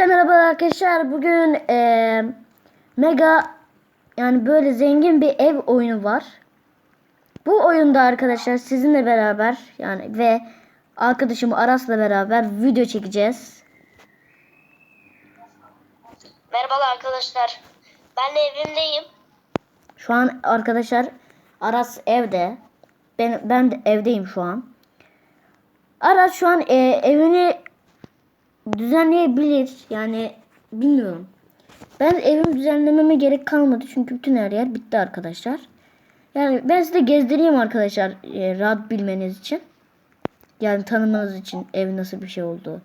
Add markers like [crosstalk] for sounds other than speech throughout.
Hepinize merhaba arkadaşlar. Bugün eee, mega yani böyle zengin bir ev oyunu var. Bu oyunda arkadaşlar sizinle beraber yani ve arkadaşım Aras'la beraber video çekeceğiz. Merhabalar arkadaşlar. Ben de evimdeyim. Şu an arkadaşlar Aras evde. Ben ben de evdeyim şu an. Aras şu an eee, evini düzenleyebilir. Yani bilmiyorum. Ben evimi düzenlememe gerek kalmadı çünkü bütün her yer bitti arkadaşlar. Yani ben size gezdireyim arkadaşlar e, rahat bilmeniz için. Yani tanımanız için ev nasıl bir şey olduğu.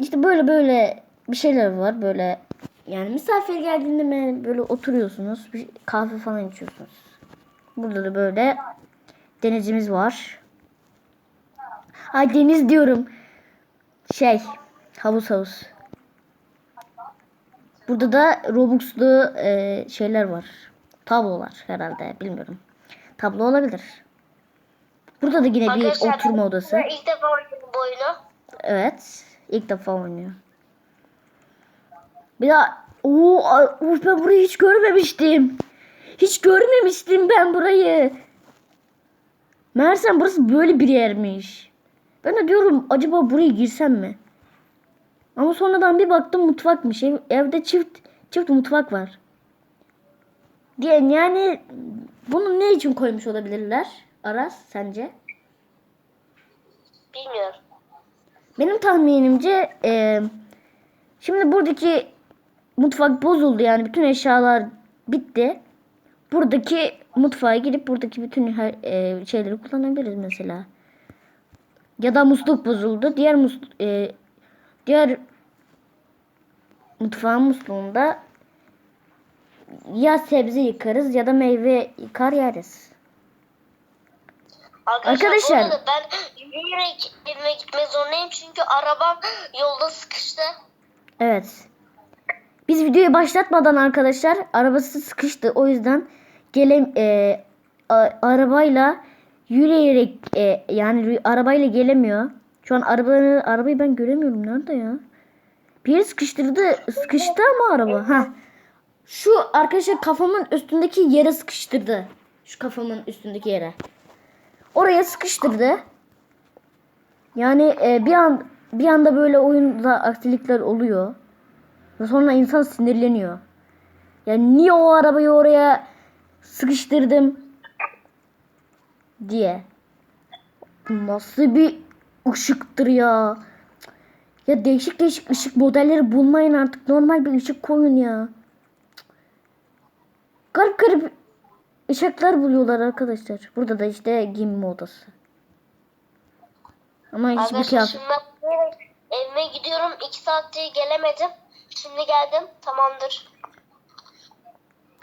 İşte böyle böyle bir şeyler var böyle yani misafir geldiğinde böyle oturuyorsunuz bir kahve falan içiyorsunuz. Burada da böyle denizimiz var. Ay deniz diyorum. Şey havuz havuz. Burada da Robux'lu e, şeyler var. Tablolar herhalde bilmiyorum. Tablo olabilir. Burada da yine bir Arkadaşlar, oturma ben odası. İlk defa oynadım bu oyunu. Evet. ilk defa oynuyor. Bir daha Oo, uf, ben burayı hiç görmemiştim. Hiç görmemiştim ben burayı. Meğersem burası böyle bir yermiş. Ben de diyorum acaba buraya girsem mi? Ama sonradan bir baktım mutfakmış. Ev, evde çift çift mutfak var. Diye yani bunu ne için koymuş olabilirler? Aras sence? Bilmiyorum. Benim tahminimce e, şimdi buradaki mutfak bozuldu yani bütün eşyalar bitti. Buradaki mutfağa gidip buradaki bütün her, e, şeyleri kullanabiliriz mesela. Ya da musluk bozuldu. Diğer mus e, diğer mutfağın musluğunda ya sebze yıkarız ya da meyve yıkar yeriz. Arkadaşlar, Arkadaşlar- bu ben yürüyerek evime gitmek zorundayım çünkü arabam yolda sıkıştı. Evet. Biz videoyu başlatmadan arkadaşlar arabası sıkıştı. O yüzden gele e, a- arabayla yürüyerek e, yani arabayla gelemiyor. Şu an arabanı arabayı ben göremiyorum nerede ya? Bir sıkıştırdı. Sıkıştı ama araba. Ha. Şu arkadaşlar kafamın üstündeki yere sıkıştırdı. Şu kafamın üstündeki yere. Oraya sıkıştırdı. Yani e, bir an bir anda böyle oyunda aksilikler oluyor. Ve sonra insan sinirleniyor. Yani niye o arabayı oraya sıkıştırdım diye. Nasıl bir ışıktır ya. Ya değişik değişik ışık modelleri bulmayın artık. Normal bir ışık koyun ya. Garip garip ışıklar buluyorlar arkadaşlar. Burada da işte giyinme odası. Ama hiçbir kıyafet. evime gidiyorum. İki saattir gelemedim. Şimdi geldim. Tamamdır.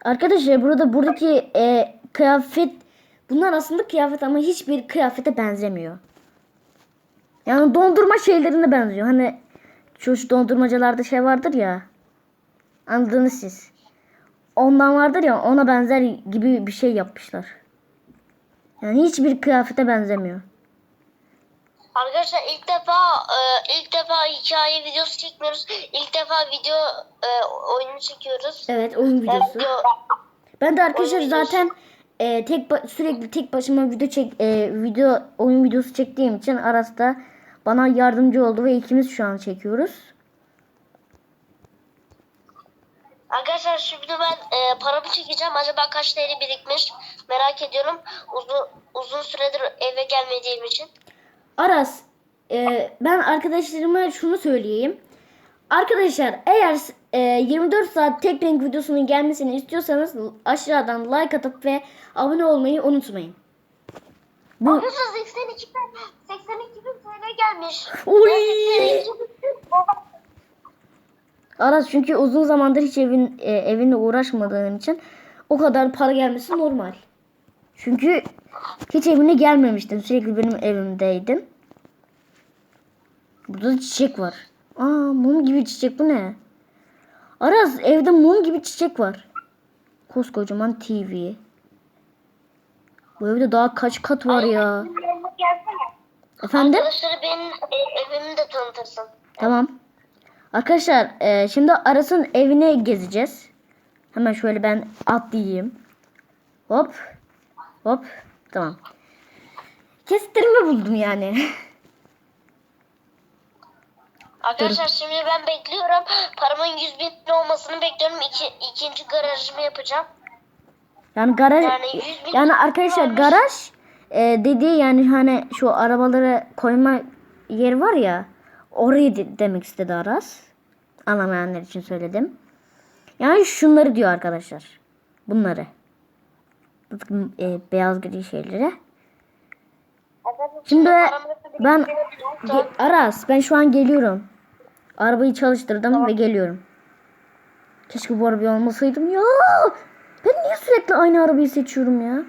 Arkadaşlar burada buradaki e, kıyafet bunlar aslında kıyafet ama hiçbir kıyafete benzemiyor. Yani dondurma şeylerine benziyor. Hani şu, şu dondurmacılarda şey vardır ya. Anladınız siz. Ondan vardır ya ona benzer gibi bir şey yapmışlar. Yani hiçbir kıyafete benzemiyor. Arkadaşlar ilk defa e, ilk defa hikaye videosu çekmiyoruz. İlk defa video e, oyunu çekiyoruz. Evet oyun Ben videosu. video Ben de arkadaşlar Oyun videosu. E, tek sürekli tek başıma video çek e, video oyun videosu çektiğim için Aras da bana yardımcı oldu ve ikimiz şu an çekiyoruz. Arkadaşlar şimdi ben e, paramı çekeceğim. Acaba kaç TL birikmiş merak ediyorum. Uzun uzun süredir eve gelmediğim için. Aras e, ben arkadaşlarıma şunu söyleyeyim. Arkadaşlar eğer 24 saat tek renk videosunun gelmesini istiyorsanız aşağıdan like atıp ve abone olmayı unutmayın. Bu Arkadaşlar 82 bin 82 bin TL gelmiş. Oy! Ben 82 bin- Aras çünkü uzun zamandır hiç evin e, evinle uğraşmadığın için o kadar para gelmesi normal. Çünkü hiç evine gelmemiştin. Sürekli benim evimdeydin. Burada da çiçek var. Aa mum gibi çiçek bu ne? Aras evde mum gibi çiçek var. Koskocaman TV. Bu evde daha kaç kat var ya? Efendim? Arkadaşları benim e, evimi de tanıtırsın. Tamam. Arkadaşlar e, şimdi Aras'ın evine gezeceğiz. Hemen şöyle ben atlayayım. Hop. Hop. Tamam. Kestirme buldum yani. [laughs] Arkadaşlar şimdi ben bekliyorum. Paramın 100 bin olmasını bekliyorum. İki, ikinci garajımı yapacağım. Yani garaj Yani yani arkadaşlar varmış. garaj e, dediği yani hani şu arabaları koyma yeri var ya orayı de- demek istedi Aras. Anlamayanlar için söyledim. Yani şunları diyor arkadaşlar. Bunları. Bu, e, beyaz gri şeyleri. Şimdi ben Aras ben şu an geliyorum. Arabayı çalıştırdım ve geliyorum. Keşke bu arabayı almasaydım ya. Ben niye sürekli aynı arabayı seçiyorum ya?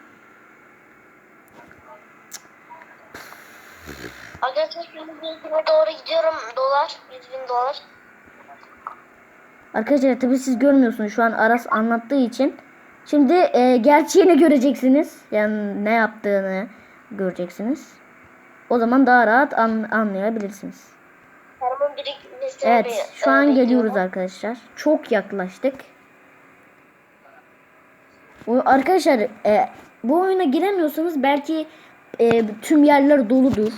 Arkadaşlar doğru gidiyorum. Dolar. 100 bin dolar. Arkadaşlar tabii siz görmüyorsunuz şu an Aras anlattığı için. Şimdi e, gerçeğini göreceksiniz. Yani ne yaptığını göreceksiniz. O zaman daha rahat an- anlayabilirsiniz. Paramın birikmesini Evet şu an geliyoruz arkadaşlar. Çok yaklaştık. Arkadaşlar e, bu oyuna giremiyorsanız belki e, tüm yerler doludur.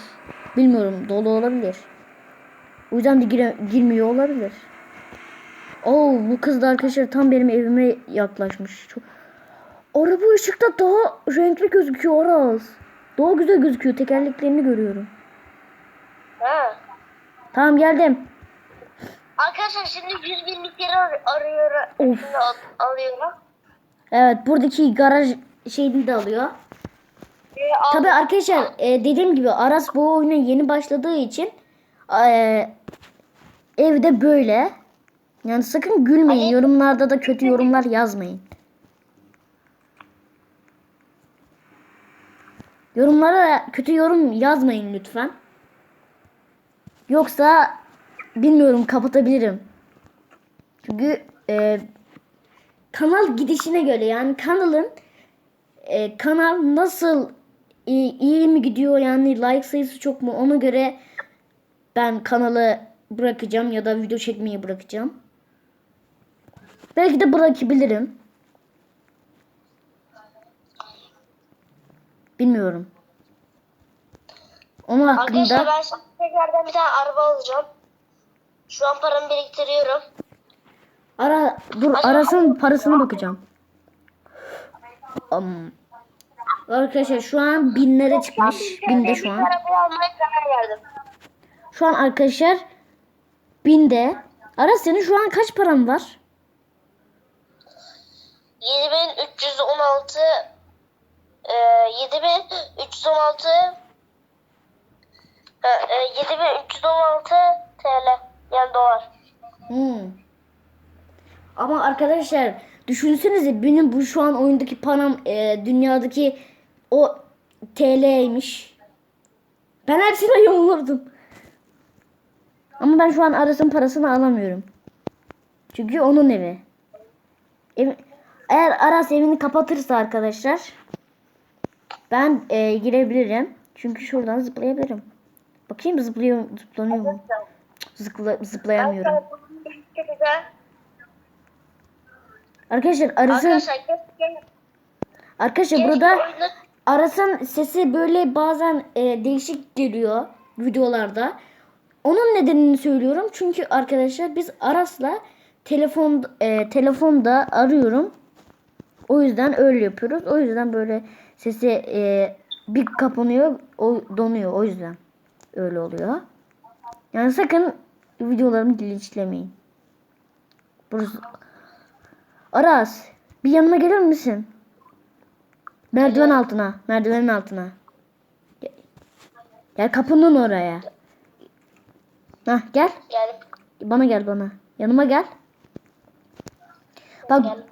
Bilmiyorum dolu olabilir. O yüzden de gire- girmiyor olabilir. Oo bu kız da arkadaşlar tam benim evime yaklaşmış. Çok... Araba ışıkta daha renkli gözüküyor Aras. Daha güzel gözüküyor. Tekerleklerini görüyorum. Ha. Tamam geldim. Arkadaşlar şimdi 100 binlik yeri ar- arıyorum. Of. Şimdi al- alıyorum. Evet buradaki garaj şeyini de alıyor. Al- Tabi arkadaşlar e, dediğim gibi Aras bu oyuna yeni başladığı için e, evde böyle. Yani sakın gülmeyin. Yorumlarda da kötü yorumlar yazmayın. Yorumlara kötü yorum yazmayın lütfen. Yoksa bilmiyorum kapatabilirim. Çünkü e, kanal gidişine göre yani kanalın e, kanal nasıl iyi, iyi mi gidiyor yani like sayısı çok mu ona göre ben kanalı bırakacağım ya da video çekmeyi bırakacağım. Belki de bırakabilirim. Bilmiyorum. Onun Arkadaşlar hakkında ben şimdi tekrardan bir tane araba alacağım. Şu an paramı biriktiriyorum. ara dur arasın parasına bakacağım. Am. Arkadaşlar şu an binlere çıkmış. Binde şu an. Şu an arkadaşlar binde. Aras senin şu an kaç paran var? 7316 e, 7316 e, e, 7316 TL yani dolar. Hmm. Ama arkadaşlar düşünsenize benim bu şu an oyundaki param e, dünyadaki o TL'ymiş. Ben hepsine yolladım. Ama ben şu an Aras'ın parasını alamıyorum. Çünkü onun evi. Ev- eğer Aras evini kapatırsa arkadaşlar ben e, girebilirim. Çünkü şuradan zıplayabilirim. Bakayım zıplıyor, zıplanıyor mu? Zıpla, zıplayamıyorum. Arkadaşlar Aras'ın Arkadaşlar arkadaşlar burada Aras'ın sesi böyle bazen e, değişik geliyor videolarda. Onun nedenini söylüyorum. Çünkü arkadaşlar biz Aras'la telefon e, telefonda arıyorum. O yüzden öyle yapıyoruz. O yüzden böyle sesi e, bir kapanıyor, o donuyor. O yüzden öyle oluyor. Yani sakın videolarımı linçlemeyin. Burası Aras, bir yanıma gelir misin? Merdiven altına, merdivenin altına. Gel, gel kapının oraya. Hah gel. yani Bana gel bana. Yanıma gel. Bak Gel.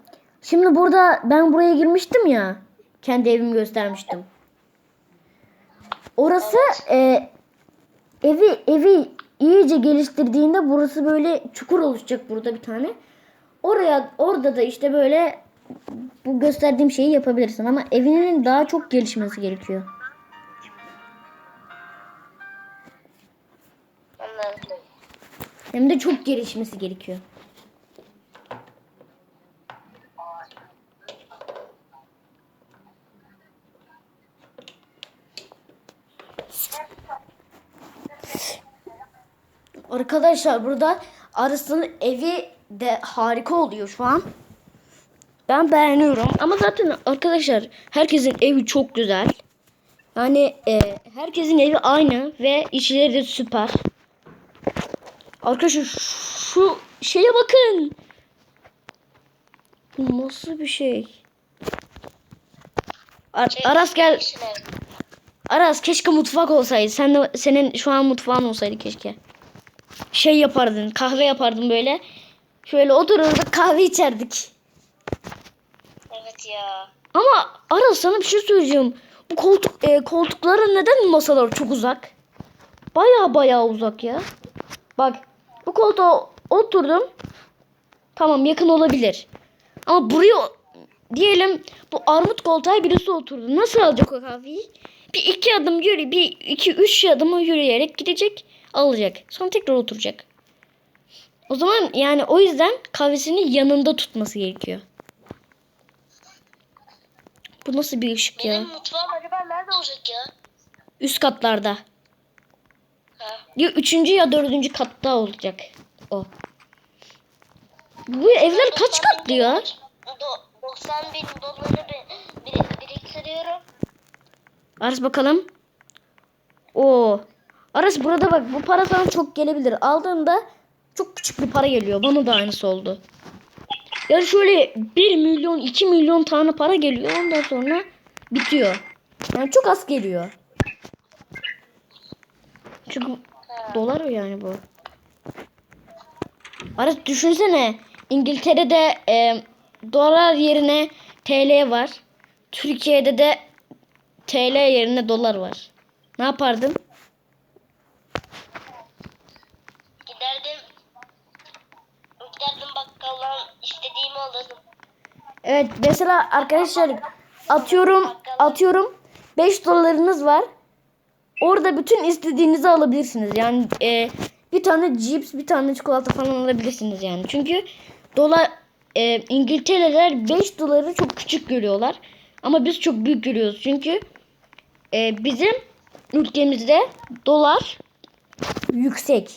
şimdi burada ben buraya girmiştim ya. Kendi evimi göstermiştim. Orası e, evi evi iyice geliştirdiğinde burası böyle çukur oluşacak burada bir tane. Oraya orada da işte böyle bu gösterdiğim şeyi yapabilirsin ama evinin daha çok gelişmesi gerekiyor. Hem de çok gelişmesi gerekiyor. Arkadaşlar burada Aras'ın evi de harika oluyor şu an. Ben beğeniyorum. Ama zaten arkadaşlar herkesin evi çok güzel. Yani e, herkesin evi aynı ve işleri de süper. Arkadaşlar şu şeye bakın. Bu nasıl bir şey? Ar- Şey, Aras gel. Aras keşke mutfak olsaydı. Sen de senin şu an mutfağın olsaydı keşke. Şey yapardın, kahve yapardın böyle. Şöyle otururduk kahve içerdik. Evet ya. Ama Aras sana bir şey söyleyeceğim. Bu koltuk e, koltukların neden masalar çok uzak? Baya baya uzak ya. Bak bu koltuğa oturdum. Tamam yakın olabilir. Ama buraya diyelim bu armut koltuğa birisi oturdu. Nasıl alacak o kahveyi? Bir iki adım yürü, bir iki üç adım yürüyerek gidecek, alacak. Sonra tekrar oturacak. O zaman yani o yüzden kahvesini yanında tutması gerekiyor. Bu nasıl bir ışık ya? Benim mutfağım acaba nerede olacak ya? Üst katlarda. Ha. Ya üçüncü ya dördüncü katta olacak o. Bu evler kaç 90 bin katlı ya? dolar- do- 90 bin doları bir, bir, biriktiriyorum. Aras bakalım. Oo. Aras burada bak bu para sana çok gelebilir. Aldığında çok küçük bir para geliyor. Bana da aynısı oldu. Yani şöyle 1 milyon 2 milyon tane para geliyor. Ondan sonra bitiyor. Yani çok az geliyor. Çünkü dolar yani bu. Aras düşünsene. İngiltere'de e, dolar yerine TL var. Türkiye'de de TL yerine dolar var. Ne yapardın? Evet mesela arkadaşlar atıyorum atıyorum 5 dolarınız var. Orada bütün istediğinizi alabilirsiniz. Yani e, bir tane cips, bir tane çikolata falan alabilirsiniz yani. Çünkü dolar e, İngiltere'ler 5 doları çok küçük görüyorlar. Ama biz çok büyük görüyoruz. Çünkü e, bizim ülkemizde dolar yüksek.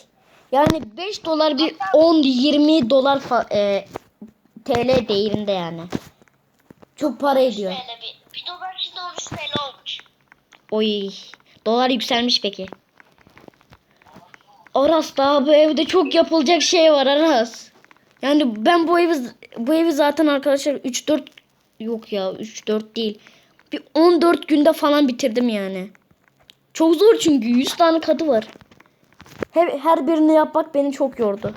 Yani 5 dolar bir 10-20 dolar e, TL değerinde yani. Çok para ediyor. TL bir. Bir dolar şimdi 13 TL olmuş. Oy. Dolar yükselmiş peki. Aras daha bu evde çok yapılacak şey var Aras. Yani ben bu evi bu evi zaten arkadaşlar 3 4 yok ya 3 4 değil. Bir 14 günde falan bitirdim yani. Çok zor çünkü 100 tane katı var. Her, her birini yapmak beni çok yordu.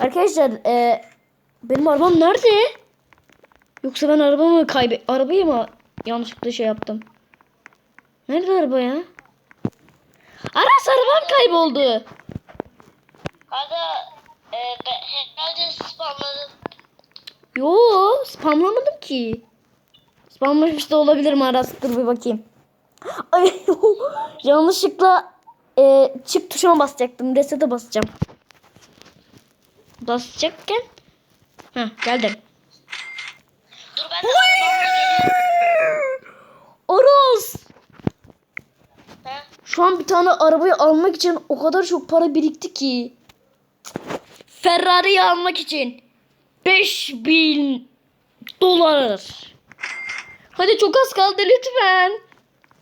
Arkadaşlar e, benim arabam nerede? Yoksa ben arabamı kaybe arabayı mı yanlışlıkla şey yaptım? Nerede araba ya? Aras arabam kayboldu. Hadi e, ben herhalde spamladım. Yo spamlamadım ki. Spamlamış da olabilirim Aras. Dur bir bakayım. Ay [laughs] yanlışlıkla e, çift tuşuna basacaktım. Reset'e basacağım. Basacakken. Ha geldim. Dur ben. Aras. Şu an bir tane arabayı almak için o kadar çok para birikti ki. Ferrari'yi almak için 5000 dolar. Hadi çok az kaldı lütfen.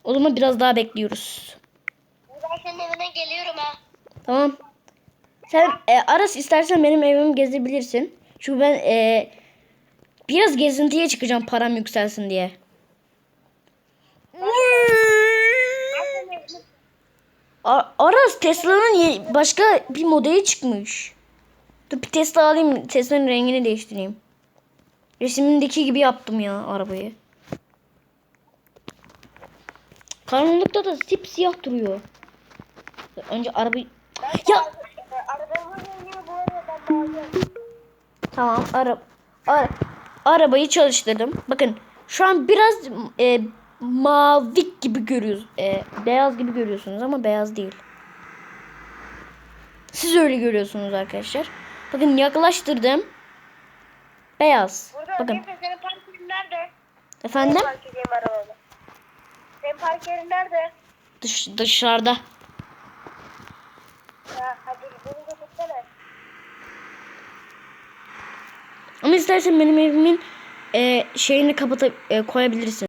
O zaman biraz daha bekliyoruz. Ben senin evine geliyorum ha. Tamam. Sen e, Aras istersen benim evimi gezebilirsin. Çünkü ben e, biraz gezintiye çıkacağım param yükselsin diye. Aras Tesla'nın başka bir modeli çıkmış. Dur bir Tesla alayım. Tesla'nın rengini değiştireyim. Resimindeki gibi yaptım ya arabayı. Karanlıkta da sipsiyah duruyor. Önce arabayı... Ya Arabamın rengi bu arada ben. Tamam ara, ara- arabayı çalıştırdım. Bakın şu an biraz e, mavi gibi görüyoruz. E, beyaz gibi görüyorsunuz ama beyaz değil. Siz öyle görüyorsunuz arkadaşlar. Bakın yaklaştırdım. Beyaz. Burada Bakın. Senin park yerin nerede? Efendim? Park edeyim arabamı. Senin park yerin nerede? Dış, dışarıda. Ya hadi beni de tutsana. Ama istersen benim evimin e, şeyini kapatıp e, koyabilirsin.